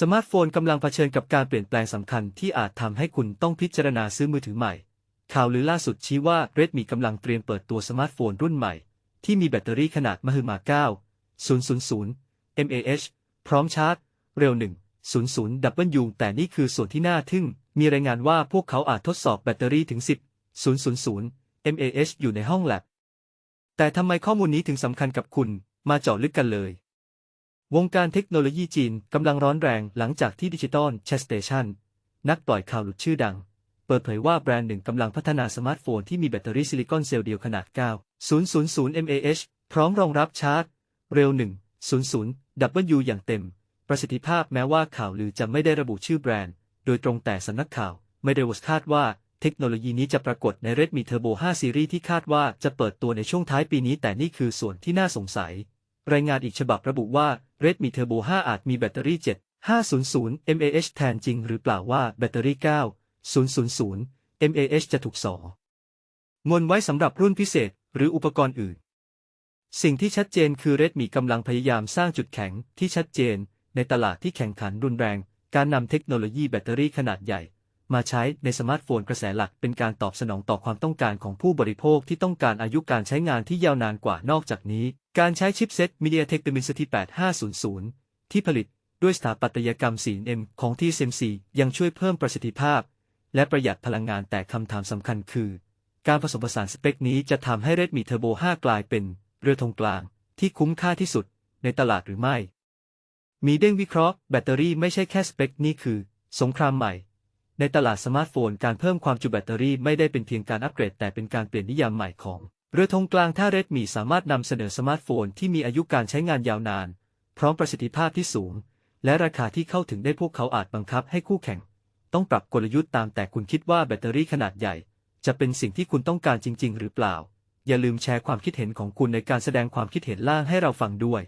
สมาร์ทโฟนกำลังเผชิญกับการเปลี่ยนแปลงสำคัญที่อาจทำให้คุณต้องพิจารณาซื้อมือถือใหม่ ข่าวลือล่าสุดชี้ว่า Redmi กำลังเตรียมเปิดตัวสมาร์ทโฟนรุ่นใหม่ ที่มีแบตเตอรี่ขนาดมหึมา9 000 mAh พร้อมชาร์จ เร็ว 1 00 W แต่นี่คือส่วนที่น่าทึ่ง มีรายงานว่าพวกเขาอาจทดสอบแบตเตอรี่ถึง 10 000 mAh อยู่ในห้องแลบแต่ทำไมข้อมูลนี้ถึงสำคัญกับคุณ มาเจาะลึกกันเลย วงการเทคโนโลยีจีนกำลังร้อนแรงหลังจากที่ดิจิตอลแชสเตชันนักปล่อยข่าวหลุดชื่อดัง เปิดเผยว่าแบรนด์หนึ่งกำลังพัฒนาสมาร์ทโฟนที่มีแบตเตอรี่ซิลิคอนเซลล์เดียวขนาด 9 000 mAh พร้อมรองรับชาร์จ เร็ว 1 00 W อย่างเต็ม ประสิทธิภาพแม้ว่าข่าวลือจะไม่ได้ระบุชื่อแบรนด์ โดยตรงแต่สำนักข่าว ไม่ได้วคาดว่าเทคโนโลยีนี้จะปรากฏใน Redmi Turbo 5ซีรีส์ที่คาดว่าจะเปิดตัวในช่วงท้ายปีนี้แต่นี่คือส่วนที่น่าสงสัย รายงานอีกฉบับระบุว่า Redmi Turbo 5 อาจมีแบตเตอรี่ 7 500 mAh แทนจริงหรือเปล่าว่าแบตเตอรี่ 9 000 mAh จะถูกสองนไว้สำหรับรุ่นพิเศษหรืออุปกรณ์อื่น สิ่งที่ชัดเจนคือ Redmi กำลังพยายามสร้างจุดแข็งที่ชัดเจน ในตลาดที่แข่งขันรุนแรง การนำเทคโนโลยีแบตเตอรี่ขนาดใหญ่มาใช้ในสมาร์ทโฟนกระแสหลักเป็นการตอบสนองต่อความต้องการของผู้บริโภคที่ต้องการอายุการใช้งานที่ยาวนานกว่านอกจากนี้ การใช้ชิปเซ็ต MediaTek Dimensity 8500 ที่ผลิตด้วยสถาปัตยกรรม 4M ของ TSMC ยังช่วยเพิ่มประสิทธิภาพ และประหยัดพลังงานแต่คำถามสำคัญคือ การผสมผสานสเปคนี้จะทำให้ Redmi Turbo 5 กลายเป็นเรือธงกลางที่คุ้มค่าที่สุดในตลาดหรือไม่ มีเด้งวิเคราะห์แบตเตอรี่ไม่ใช่แค่สเปคนี่คือ สงครามใหม่ ในตลาดสมาร์ทโฟนการเพิ่มความจุแบตเตอรี่ไม่ได้เป็นเพียงการอัปเกรดแต่เป็นการเปลี่ยนนิยามใหม่ของ เรือธงกลางท่าเรดมีสามารถนำเสนอสมาร์ทโฟนที่มีอายุการใช้งานยาวนาน พร้อมประสิทธิภาพที่สูง และราคาที่เข้าถึงได้พวกเขาอาจบังคับให้คู่แข่ง ต้องปรับกลยุทธ์ตามแต่คุณคิดว่าแบตเตอรี่ขนาดใหญ่ จะเป็นสิ่งที่คุณต้องการจริง ๆ หรือเปล่า อย่าลืมแชร์ความคิดเห็นของคุณในการแสดงความคิดเห็นล่างให้เราฟังด้วย